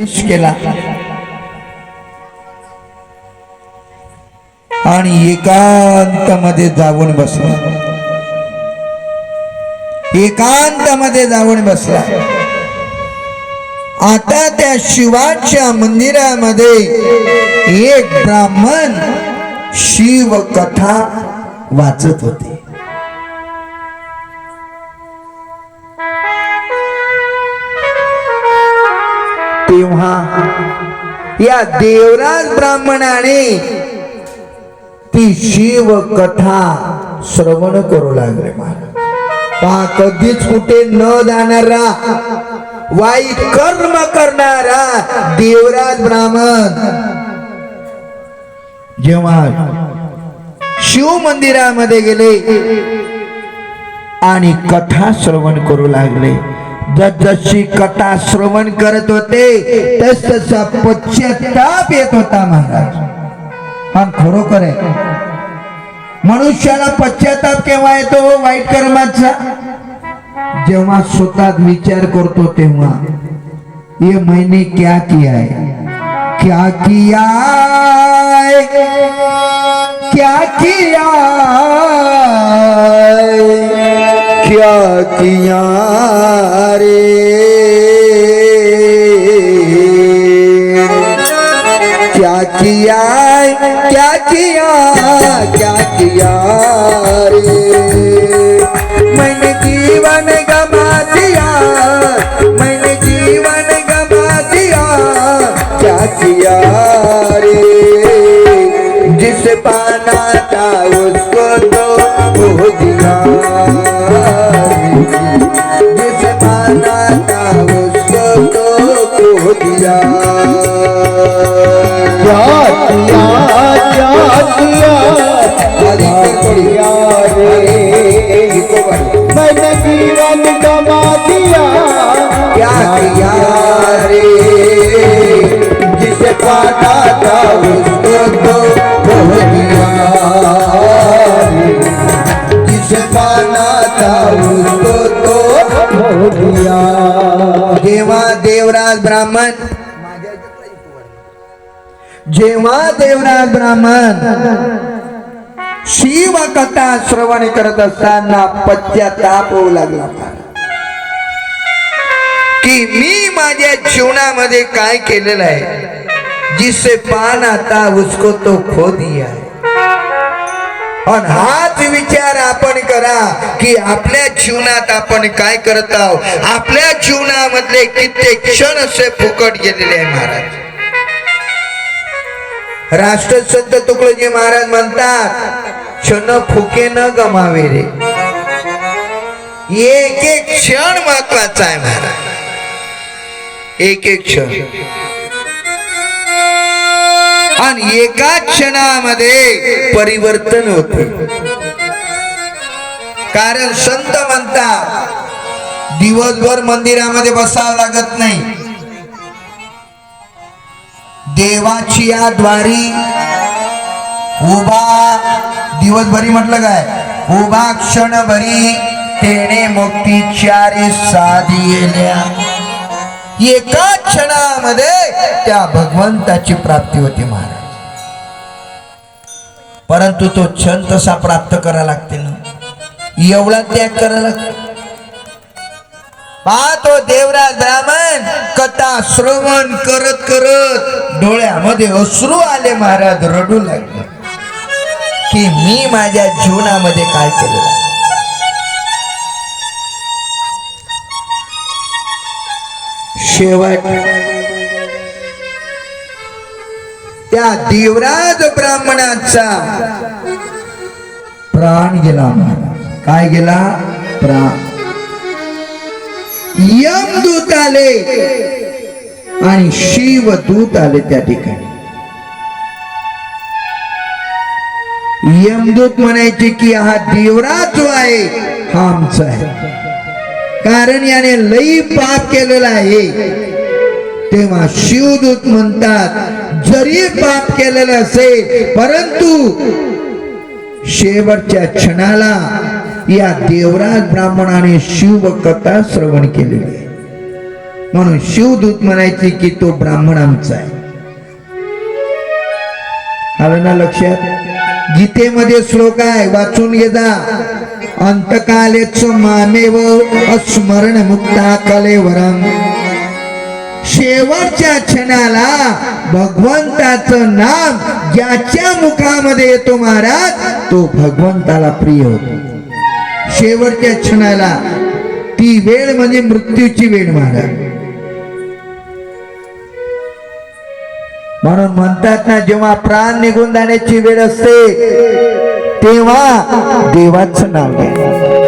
प्रवेश केला. आणि एकांतामध्ये जाऊन बसला. एकांतामध्ये जाऊन बसला. आता त्या शिवाच्या मंदिरामध्ये एक ब्राह्मण शिव कथा वाचत होते. तेव्हा या देवराज ब्राह्मणाने ती शिव कथा श्रवण करू लागले महाराज. पहा कधीच कुठे न जाणारा वाईट कर्म करणारा देवराज ब्राह्मण जेव्हा शिव मंदिरामध्ये गेले आणि कथा श्रवण करू लागले जशी कथा श्रवण करत होते तस तसा पश्चाताप येत होता महाराज. हा खरोखर आहे. मनुष्याला पश्चाताप केव्हा येतो? वाईट कर्माचा. जेव्हा स्वतः विचार करतो तेव्हा ये मैंने क्या किया है? क्या किया है? क्या किया है? क्या किया रे। क्या किया क्या किया क्या किया रे? मैंने जीवन गमा दिया, मैंने जीवन गमा दिया। क्या किया रे? जिस पाना था उसको खो दिया क्या किया क्या किया किया मैंने जीवन गमा दिया क्या किया देवराज ब्राह्मण जेव्हा देवराज ब्राह्मण शिव कथा श्रवण करत असताना पश्चाताप होऊ लागला. की मी माझ्या जीवनामध्ये काय केलेलं आहे? जिसे पान आता उसको तो खो दिया है पण हाच विचार आपण करा की आपल्या जीवनात आपण काय करत आहोत? आपल्या जीवनामधले कित्येक क्षण असे फुकट गेलेले आहे महाराज. राष्ट्रसंत तुकडोजी महाराज म्हणतात क्षण फुके न गमावे रे. एक एक क्षण महत्त्वाचा आहे महाराज. एक एक क्षण. आणि एका क्षणामध्ये परिवर्तन होते. कारण संत म्हणतात दिवसभर मंदिरामध्ये बसावं लागत नाही. देवाची या द्वारी उभा दिवसभरी म्हटलं काय? उभा क्षणभरी तेने मुक्ती चारी साधी येल्या एका क्षणामध्ये त्या भगवंताची प्राप्ती होती महाराज. परंतु तो क्षण तसा प्राप्त करा लागते ना. एवढा त्याग करा लागतो. पाहतो देवराज ब्राह्मण कथा श्रवण करत करत डोळ्यामध्ये अश्रू आले महाराज रडू लागले. की मी माझ्या जीवनामध्ये काय केलेलं शेवट. त्या देवराज ब्राह्मणाचा प्राण गेला. काय गेला? प्राण. यमदूत आले आणि शिवदूत आले त्या ठिकाणी. यमदूत म्हणायचे की हा देवराज जो आहे हा आमचा आहे. कारण याने लई पाप केलेला आहे. तेव्हा शिवदूत म्हणतात जरी पाप केलेलं असेल परंतु शेवटच्या क्षणाला या देवराज ब्राह्मणाने शिव कथा श्रवण केलेली आहे. म्हणून शिवदूत म्हणायची की तो ब्राह्मण आमचा आहे. आलं ना लक्षात? गीतेमध्ये श्लोक आहे वाचून घेता अंतकालेच मामेव अस्मरण मुक्ता कलेवरम. शेवटच्या क्षणाला भगवंताचं नाम ज्याच्या मुखामध्ये येतो महाराज तो भगवंताला प्रिय होतो. शेवटच्या क्षणाला ती वेळ म्हणजे मृत्यूची वेळ महाराज. म्हणून म्हणतात ना जेव्हा प्राण निघून जाण्याची वेळ असते तेव्हा देवाचं नाव घ्या.